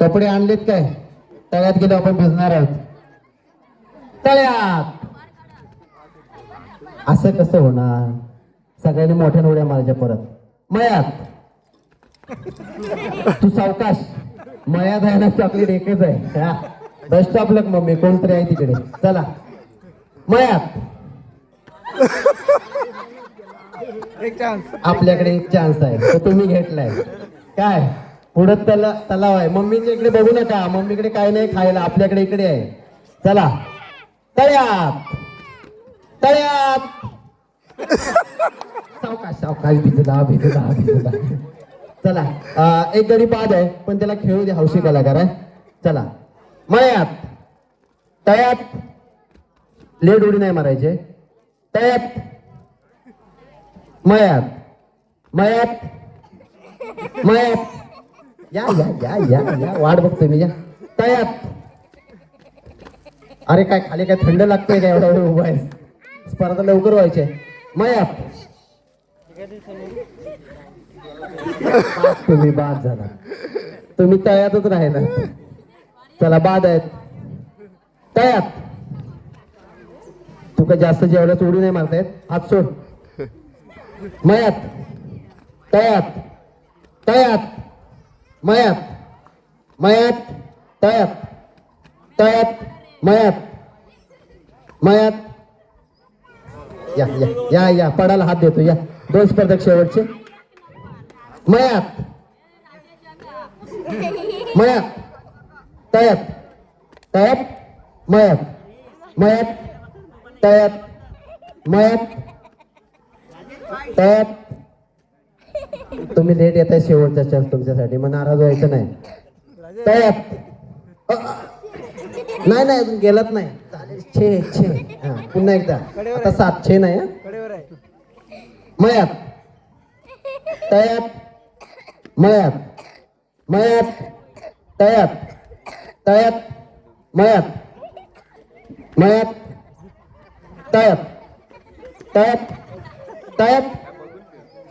कपडे आणलेत काय? तळ्यात गेलो आपण भिजणार आहोत. तळ्यात! असं कसं होणार? सगळ्यांनी मोठ्या उड्या मारायच्या परत. मयात तू सावकाश. मयात आहे ना चॉकलेट एकच आहे. Best of luck mummy. कोणतरी आहे तिकडे. चला. मयात एक चान्स आपल्याकडे एक चान्स आहे. तो तुम्ही घेतलाय. काय? पुढं तला तलाव आहे. मम्मीच्या इकडे बघू नका. मम्मीकडे काय नाही खायला. आपल्याकडे इकडे आहे. चला. तळ्यात. तळ्यात. सावकाश सावकाश भिजला भिजला भिजला. चला. एक गडी बाद आहे पण त्याला खेळू दे हौशी कलाकार आहे चला. मळ्यात. तळ्यात. लेड उडी नाही मारायचे. तळ्यात. मळ्यात. मयात मळ्यात. या या या या या. वाट बघतोय मी या. तयात अरे काय खाली काय थंड लागतंय काय एवढा वेळ उभा आहे स्पर्धा लवकर व्हायचे मयात तुम्ही बाद झाला. तुम्ही तळ्यातच राहिला. चला बाद आहेत. तळ्यात तुका जास्त जेवढ्या सोडू नाही मारतायत हात सोड. मयात. तयात तयात मयात मयात तयात तयात मयात मयात. या या या या पडाला हात देतो या. दोन स्पर्धक शेवटचे. मयात मयात तयात तयात मयात मयात तयात मयात तयात तुम्ही लेट येत आहे शेवटच्या चान्स तुमच्यासाठी मग नाराज व्हायचं नाही. नाही नाही अजून गेलात नाही. छे छे. हा पुन्हा एकदा. आता सात छे नाही मयात तयात मयात मयात तयात तयात मयात मयात तयात तयात तयात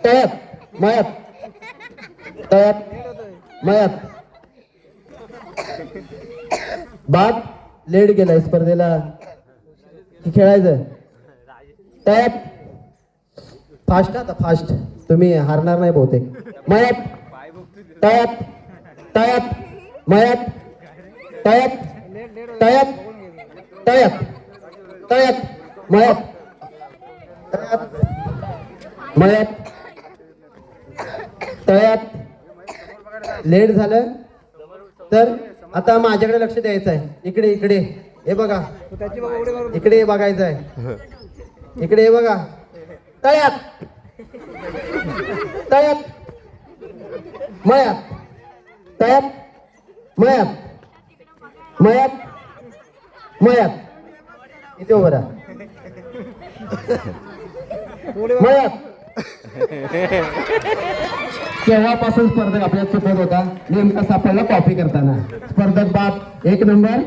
तयात मयात तयात मयात. बाप लेट गेलाय स्पर्धेला. की खेळायचं? तयात फास्ट आता फास्ट तुम्ही हारणार नाही बहुतेक. मयात. तयात. तयात. मयात. तयात. तयात. तयात. तयात. मयात. तयात. मयात. तयात. लेट झालं. तर आता माझ्याकडे लक्ष द्यायचं आहे इकडे इकडे. हे बघा. इकडे बघायचं आहे इकडे हे बघा. तळ्यात. तळ्यात. मयात तळ्यात. मयात मयात मयात इथे उभं राहा. उडी केव्हापासून स्पर्धक आपल्याला चुकत होता? नेमका सापडला कॉपी करताना. स्पर्धक बाप एक नंबर